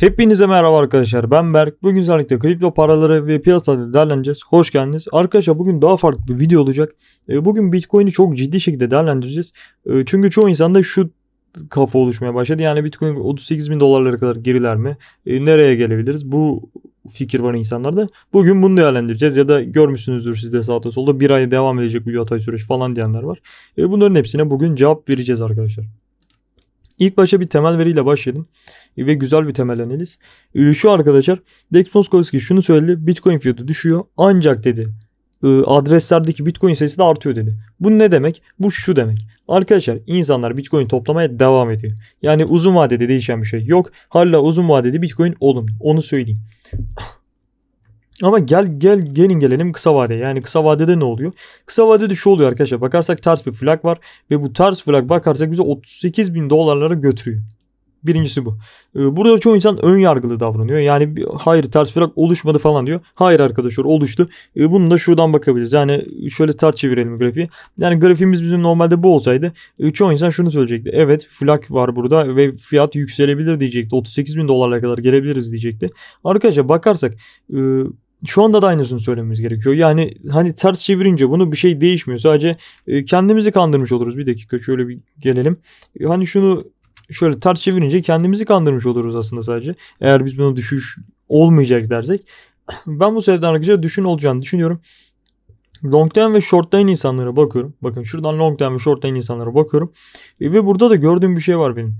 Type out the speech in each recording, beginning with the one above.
Hepinize merhaba arkadaşlar. Ben Berk. Bugün özellikle kripto paraları ve piyasaları değerlendireceğiz. Hoş geldiniz. Arkadaşlar bugün daha farklı bir video olacak. E, Bugün Bitcoin'i çok ciddi şekilde değerlendireceğiz. E, Çünkü çoğu insanda şu kafa oluşmaya başladı. Yani Bitcoin 38 bin dolarlara kadar geriler mi? E, Nereye gelebiliriz? Bu fikir var insanlarda. Bugün bunu değerlendireceğiz. Ya da görmüşsünüzdür siz de sağda solda bir ay devam edecek bu yatay süreç falan diyenler var. Bunların hepsine bugün cevap vereceğiz arkadaşlar. İlk başa bir temel veriyle başlayalım ve güzel bir temel analiz. Ee, Şu arkadaşlar Dex Moskovski şunu söyledi. Bitcoin fiyatı düşüyor ancak dedi e, adreslerdeki Bitcoin sayısı da artıyor dedi. Bu ne demek? Bu şu demek. Arkadaşlar insanlar Bitcoin toplamaya devam ediyor. Yani uzun vadede değişen bir şey yok. Hala uzun vadede Bitcoin olumlu. Onu söyleyeyim. Ama gel gel gelin gelelim kısa vade. Yani kısa vadede ne oluyor? Kısa vadede şu oluyor arkadaşlar. Bakarsak ters bir flag var. Ve bu ters flag bakarsak bize 38 bin dolarlara götürüyor. Birincisi bu. Ee, Burada çoğu insan ön yargılı davranıyor. Yani hayır ters flag oluşmadı falan diyor. Hayır arkadaşlar oluştu. Ee, Bunu da şuradan bakabiliriz. Yani şöyle ters çevirelim grafiği. Yani grafiğimiz bizim normalde bu olsaydı e, çoğu insan şunu söyleyecekti. Evet flag var burada ve fiyat yükselebilir diyecekti. 38 bin dolarlara kadar gelebiliriz diyecekti. Arkadaşlar bakarsak e, şu anda da aynısını söylememiz gerekiyor. Yani hani ters çevirince bunu bir şey değişmiyor. Sadece e, kendimizi kandırmış oluruz. Bir dakika şöyle bir gelelim. E, Hani şunu şöyle ters çevirince kendimizi kandırmış oluruz aslında sadece. Eğer biz buna düşüş olmayacak dersek. Ben bu sebepten arkadaşlar düşün olacağını düşünüyorum. Long term ve short term insanlara bakıyorum. Bakın şuradan long term ve short term insanlara bakıyorum. E, ve burada da gördüğüm bir şey var benim.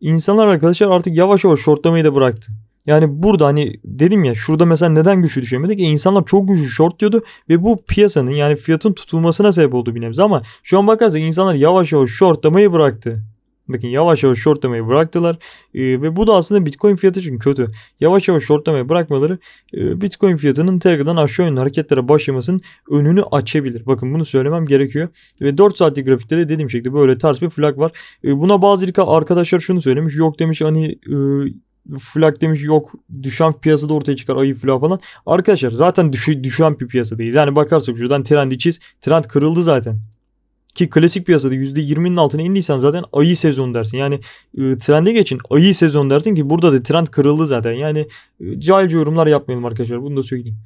İnsanlar arkadaşlar artık yavaş yavaş shortlamayı da bıraktı. Yani burada hani dedim ya şurada mesela neden güçlü düşemedik? E, insanlar çok güçlü short diyordu ve bu piyasanın yani fiyatın tutulmasına sebep oldu bir nebze ama şu an bakarsak insanlar yavaş yavaş shortlamayı bıraktı. Bakın yavaş yavaş shortlamayı bıraktılar Ee, ve bu da aslında Bitcoin fiyatı için kötü. Yavaş yavaş shortlamayı bırakmaları e, Bitcoin fiyatının tekrardan aşağı yönlü hareketlere başlamasının önünü açabilir. Bakın bunu söylemem gerekiyor. Ve 4 saatlik grafikte de dediğim şekilde böyle ters bir flag var. E, buna bazı arkadaşlar şunu söylemiş. Yok demiş hani e, flag demiş yok düşen piyasada ortaya çıkar ayı flag falan. Arkadaşlar zaten düşü, düşen bir piyasadayız. Yani bakarsak şuradan trendi çiz. Trend kırıldı zaten. Ki klasik piyasada %20'nin altına indiysen zaten ayı sezon dersin. Yani e, trende geçin ayı sezon dersin ki burada da trend kırıldı zaten. Yani e, cahilce yorumlar yapmayalım arkadaşlar. Bunu da söyleyeyim.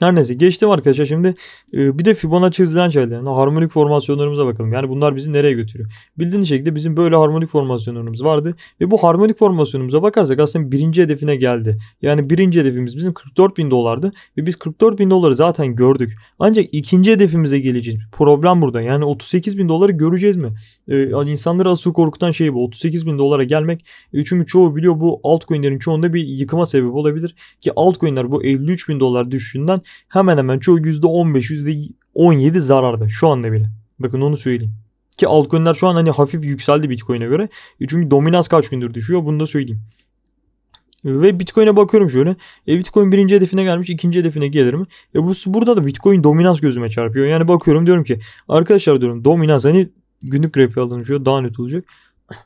Her neyse geçtim arkadaşlar şimdi e, bir de Fibonacci hızlayan şeyler. Yani harmonik formasyonlarımıza bakalım. Yani bunlar bizi nereye götürüyor? Bildiğiniz şekilde bizim böyle harmonik formasyonlarımız vardı. Ve bu harmonik formasyonumuza bakarsak aslında birinci hedefine geldi. Yani birinci hedefimiz bizim 44 bin dolardı. Ve biz 44 bin doları zaten gördük. Ancak ikinci hedefimize geleceğiz. Problem burada. Yani 38 bin doları göreceğiz mi? Yani insanları asıl korkutan şey bu. 38 bin dolara gelmek. E, çünkü çoğu biliyor bu altcoin'lerin çoğunda bir yıkıma sebep olabilir. Ki altcoin'ler bu 53 bin dolar düşüşünden hemen hemen çoğu %15, %17 zararda. Şu anda bile. Bakın onu söyleyeyim. Ki altcoin'ler şu an hani hafif yükseldi Bitcoin'e göre. E, çünkü dominans kaç gündür düşüyor bunu da söyleyeyim. Ve Bitcoin'e bakıyorum şöyle. E Bitcoin birinci hedefine gelmiş, ikinci hedefine gelir mi? E bu burada da Bitcoin dominans gözüme çarpıyor. Yani bakıyorum diyorum ki arkadaşlar diyorum dominans hani günlük grafiği alınıyor daha net olacak.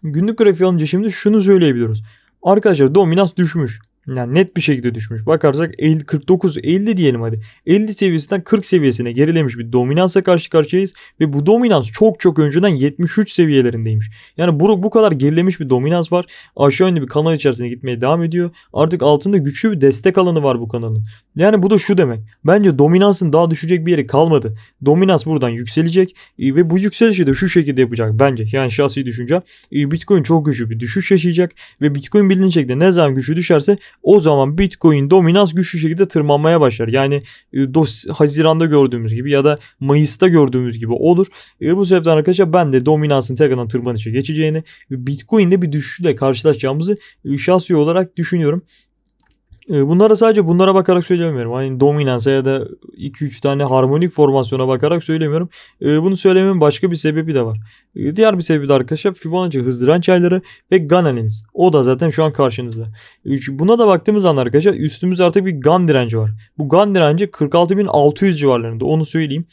Günlük grafiği alınca şimdi şunu söyleyebiliyoruz. Arkadaşlar dominans düşmüş. Yani net bir şekilde düşmüş. Bakarsak 50, 49, 50 diyelim hadi. 50 seviyesinden 40 seviyesine gerilemiş bir dominansa karşı karşıyayız. Ve bu dominans çok çok önceden 73 seviyelerindeymiş. Yani bu, bu kadar gerilemiş bir dominans var. Aşağı yönlü bir kanal içerisine gitmeye devam ediyor. Artık altında güçlü bir destek alanı var bu kanalın. Yani bu da şu demek. Bence dominansın daha düşecek bir yeri kalmadı. Dominans buradan yükselecek. E, ve bu yükselişi de şu şekilde yapacak bence. Yani şahsi düşünce. Bitcoin çok güçlü bir düşüş yaşayacak. Ve Bitcoin bildiğin şekilde ne zaman güçlü düşerse o zaman Bitcoin dominans güçlü şekilde tırmanmaya başlar. Yani e, dos- Haziran'da gördüğümüz gibi ya da Mayıs'ta gördüğümüz gibi olur. E, bu sebepten arkadaşlar ben de dominansın tekrardan tırmanışa geçeceğini Bitcoin'de bir düşüşle karşılaşacağımızı e, şahsi olarak düşünüyorum. E, Bunlara sadece bunlara bakarak söylemiyorum. Hani dominansa ya da 2-3 tane harmonik formasyona bakarak söylemiyorum. E, Bunu söylememin başka bir sebebi de var. E, Diğer bir sebebi de arkadaşlar Fibonacci hızdıran çayları ve GAN. O da zaten şu an karşınızda. Buna da baktığımız zaman arkadaşlar üstümüzde artık bir GAN direnci var. Bu GAN direnci 46.600 civarlarında onu söyleyeyim.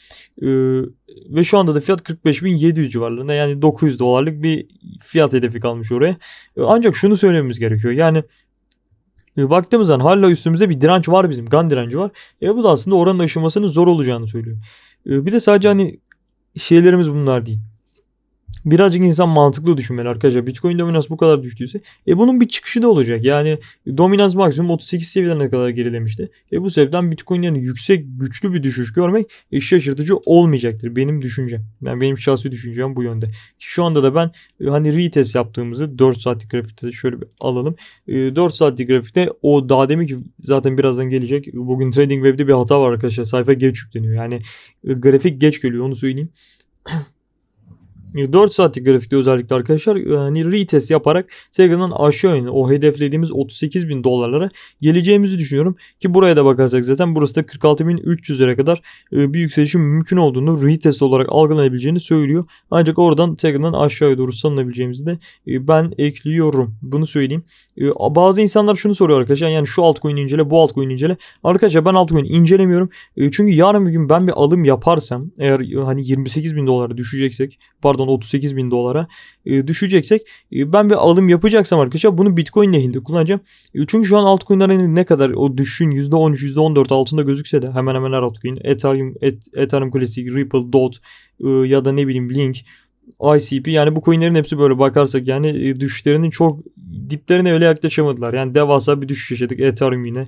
Ve şu anda da fiyat 45.700 civarlarında yani 900 dolarlık bir fiyat hedefi kalmış oraya. Ancak şunu söylememiz gerekiyor. Yani e, baktığımız zaman hala üstümüzde bir direnç var bizim. GAN direnci var. E bu da aslında oranın aşılmasının zor olacağını söylüyor. E, bir de sadece hani şeylerimiz bunlar değil. Birazcık insan mantıklı düşünmeli arkadaşlar. Bitcoin dominans bu kadar düştüyse e bunun bir çıkışı da olacak. Yani dominans maksimum 38 seviyelerine kadar gerilemişti. E bu sebepten Bitcoin'in yüksek güçlü bir düşüş görmek e, şaşırtıcı olmayacaktır. Benim düşüncem. Yani benim şahsi düşüncem bu yönde. Şu anda da ben e, hani retest yaptığımızı 4 saatlik grafikte şöyle bir alalım. E, 4 saatlik grafikte o daha demin ki zaten birazdan gelecek. Bugün TradingView'de bir hata var arkadaşlar. Sayfa geç yükleniyor. Yani e, grafik geç geliyor onu söyleyeyim. 4 saatlik grafikte özellikle arkadaşlar hani retest yaparak tekrardan aşağı yönlü o hedeflediğimiz 38 bin dolarlara geleceğimizi düşünüyorum. Ki buraya da bakarsak zaten burası da 46.300'lere kadar e, bir yükselişin mümkün olduğunu retest olarak algılanabileceğini söylüyor. Ancak oradan tekrardan aşağıya doğru salınabileceğimizi de e, ben ekliyorum. Bunu söyleyeyim. E, bazı insanlar şunu soruyor arkadaşlar yani şu altcoin incele bu altcoin incele. Arkadaşlar ben altcoin incelemiyorum. Çünkü yarın bir gün ben bir alım yaparsam eğer hani 28 bin dolara düşeceksek pardon 38 bin dolara e, düşeceksek e, ben bir alım yapacaksam arkadaşlar bunu Bitcoin lehinde kullanacağım. E, çünkü şu an altcoin'lerin ne kadar o düşüşün %13 %14 altında gözükse de hemen hemen her altcoin Ethereum, Et, Ethereum Classic, Ripple, DOT e, ya da ne bileyim Link ICP yani bu coinlerin hepsi böyle bakarsak yani düşüşlerinin çok diplerine öyle yaklaşamadılar. Yani devasa bir düşüş yaşadık Ethereum yine.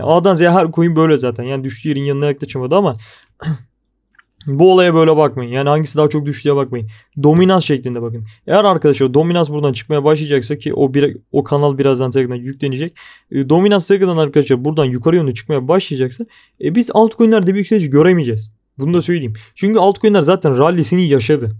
A'dan Z'ye her coin böyle zaten. Yani düştüğü yerin yanına yaklaşamadı ama Bu olaya böyle bakmayın. Yani hangisi daha çok düştüğe bakmayın. Dominans şeklinde bakın. Eğer arkadaşlar dominans buradan çıkmaya başlayacaksa ki o bir, o kanal birazdan tekrardan yüklenecek. E, dominans tekrardan arkadaşlar buradan yukarı yönlü çıkmaya başlayacaksa e, biz altcoin'lerde bir yükseliş göremeyeceğiz. Bunu da söyleyeyim. Çünkü altcoin'ler zaten rallisini yaşadı.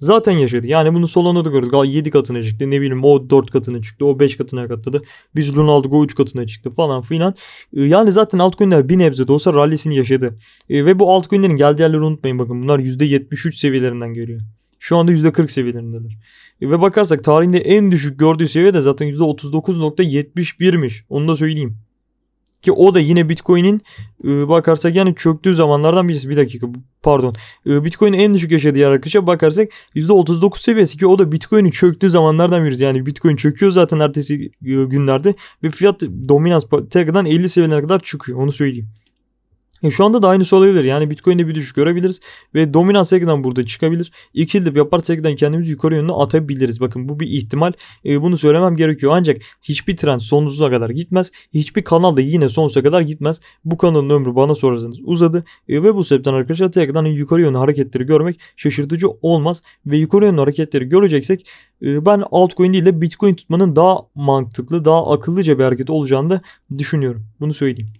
Zaten yaşadı. Yani bunu Solana da gördük. 7 katına çıktı. Ne bileyim o 4 katına çıktı. O 5 katına katladı. Biz Ronaldo o 3 katına çıktı falan filan. Ee, yani zaten altcoin'ler bir nebze de olsa rallisini yaşadı. Ee, ve bu altcoin'lerin geldiği yerleri unutmayın bakın. Bunlar %73 seviyelerinden geliyor. Şu anda %40 seviyelerindedir. Ee, ve bakarsak tarihinde en düşük gördüğü seviye de zaten %39.71'miş. Onu da söyleyeyim. Ki o da yine Bitcoin'in e, bakarsak yani çöktüğü zamanlardan birisi. Bir dakika pardon. E, Bitcoin'in en düşük yaşadığı yer arkadaşlar bakarsak %39 seviyesi ki o da Bitcoin'in çöktüğü zamanlardan birisi. Yani Bitcoin çöküyor zaten ertesi e, günlerde ve fiyat dominans tekrardan 50 seviyelere kadar çıkıyor. Onu söyleyeyim. E şu anda da aynısı olabilir. Yani Bitcoin'de bir düşüş görebiliriz ve dominans ekran burada çıkabilir. İki dip yapar ekran kendimizi yukarı yönlü atabiliriz. Bakın bu bir ihtimal. E, bunu söylemem gerekiyor. Ancak hiçbir trend sonsuza kadar gitmez. Hiçbir kanal da yine sonsuza kadar gitmez. Bu kanalın ömrü bana sorarsanız uzadı. E, ve bu sebepten arkadaşlar tekrardan yukarı yönlü hareketleri görmek şaşırtıcı olmaz. Ve yukarı yönlü hareketleri göreceksek e, ben altcoin değil de Bitcoin tutmanın daha mantıklı, daha akıllıca bir hareket olacağını da düşünüyorum. Bunu söyleyeyim.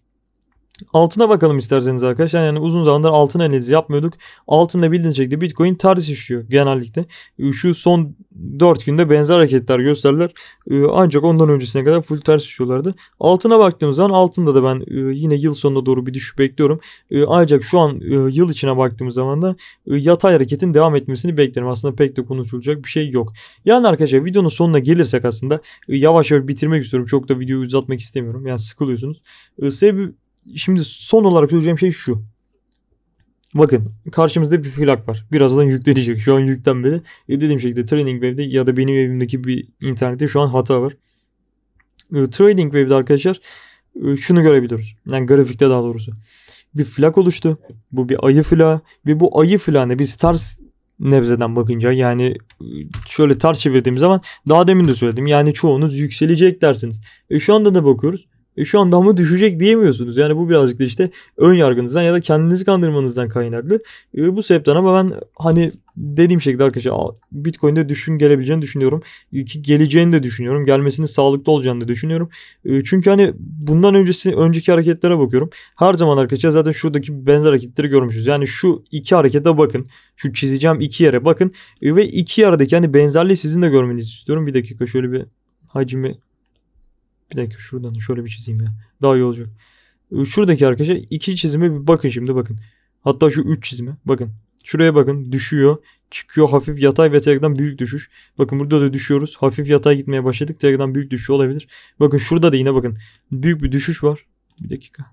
Altına bakalım isterseniz arkadaşlar. Yani uzun zamandır altın analizi yapmıyorduk. Altında bildiğiniz şekilde Bitcoin ters işliyor genellikle. Ee, şu son 4 günde benzer hareketler gösterdiler. Ee, ancak ondan öncesine kadar full ters işliyorlardı. Altına baktığımız zaman altında da ben e, yine yıl sonuna doğru bir düşüş bekliyorum. Ee, ancak şu an e, yıl içine baktığımız zaman da e, yatay hareketin devam etmesini beklerim. Aslında pek de konuşulacak bir şey yok. Yani arkadaşlar videonun sonuna gelirsek aslında yavaş yavaş bitirmek istiyorum. Çok da videoyu uzatmak istemiyorum. Yani sıkılıyorsunuz. Sebebi Şimdi son olarak söyleyeceğim şey şu. Bakın karşımızda bir plak var. Birazdan yüklenecek. Şu an yüklenmedi. E dediğim şekilde Trading Wave'de ya da benim evimdeki bir internette şu an hata var. E, Trading Wave'de arkadaşlar e, şunu görebiliyoruz. Yani grafikte daha doğrusu. Bir flak oluştu. Bu bir ayı flağı. Ve bu ayı flağını biz ters nebzeden bakınca yani e, şöyle ters çevirdiğimiz zaman daha demin de söyledim. Yani çoğunuz yükselecek dersiniz. E şu anda da bakıyoruz. E şu anda ama düşecek diyemiyorsunuz. Yani bu birazcık da işte ön yargınızdan ya da kendinizi kandırmanızdan kaynaklı. E, bu sebepten ama ben hani dediğim şekilde arkadaşlar Bitcoin'de düşün gelebileceğini düşünüyorum. Ki geleceğini de düşünüyorum. Gelmesinin sağlıklı olacağını da düşünüyorum. E, çünkü hani bundan öncesi önceki hareketlere bakıyorum. Her zaman arkadaşlar zaten şuradaki benzer hareketleri görmüşüz. Yani şu iki harekete bakın. Şu çizeceğim iki yere bakın. E, ve iki yerdeki hani benzerliği sizin de görmenizi istiyorum. Bir dakika şöyle bir hacmi bir dakika şuradan şöyle bir çizeyim ya. Daha iyi olacak. Ee, şuradaki arkadaşlar iki çizime bir bakın şimdi bakın. Hatta şu üç çizime bakın. Şuraya bakın düşüyor. Çıkıyor hafif yatay ve tekrardan büyük düşüş. Bakın burada da düşüyoruz. Hafif yatay gitmeye başladık. Tekrardan büyük düşüş olabilir. Bakın şurada da yine bakın. Büyük bir düşüş var. Bir dakika.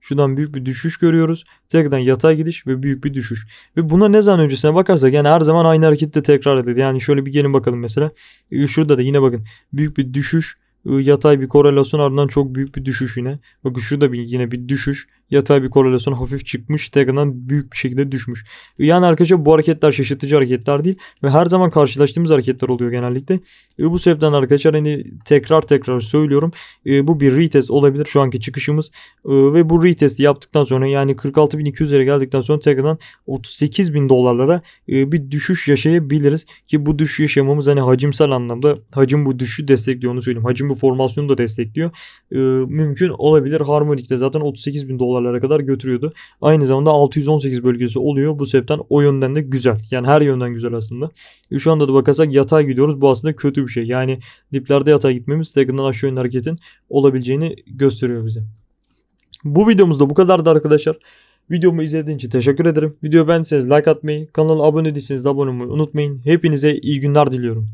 Şuradan büyük bir düşüş görüyoruz. Tekrardan yatay gidiş ve büyük bir düşüş. Ve buna ne zaman öncesine bakarsak yani her zaman aynı harekette tekrar edildi. Yani şöyle bir gelin bakalım mesela. Ee, şurada da yine bakın. Büyük bir düşüş yatay bir korelasyon ardından çok büyük bir düşüş yine. Bakın şurada bir, yine bir düşüş. Yatay bir korelasyon hafif çıkmış. Tekrardan büyük bir şekilde düşmüş. Yani arkadaşlar bu hareketler şaşırtıcı hareketler değil. Ve her zaman karşılaştığımız hareketler oluyor genellikle. E, bu sebepten arkadaşlar hani tekrar tekrar söylüyorum. E, bu bir retest olabilir şu anki çıkışımız. E, ve bu retesti yaptıktan sonra yani 46.200'lere geldikten sonra tekrardan 38.000 dolarlara e, bir düşüş yaşayabiliriz. Ki bu düşüş yaşamamız hani hacimsel anlamda hacim bu düşüşü destekliyor onu söyleyeyim. Hacim bu formasyonu da destekliyor. E, mümkün olabilir. Harmonik'te zaten 38.000 dolarlara kadar götürüyordu. Aynı zamanda 618 bölgesi oluyor. Bu sebepten o yönden de güzel. Yani her yönden güzel aslında. E, şu anda da bakarsak yatay gidiyoruz. Bu aslında kötü bir şey. Yani diplerde yatay gitmemiz tekrardan aşağı yönlü hareketin olabileceğini gösteriyor bize. Bu videomuzda bu kadardı arkadaşlar. Videomu izlediğiniz için teşekkür ederim. Video beğendiyseniz like atmayı, kanala abone değilseniz de abone olmayı unutmayın. Hepinize iyi günler diliyorum.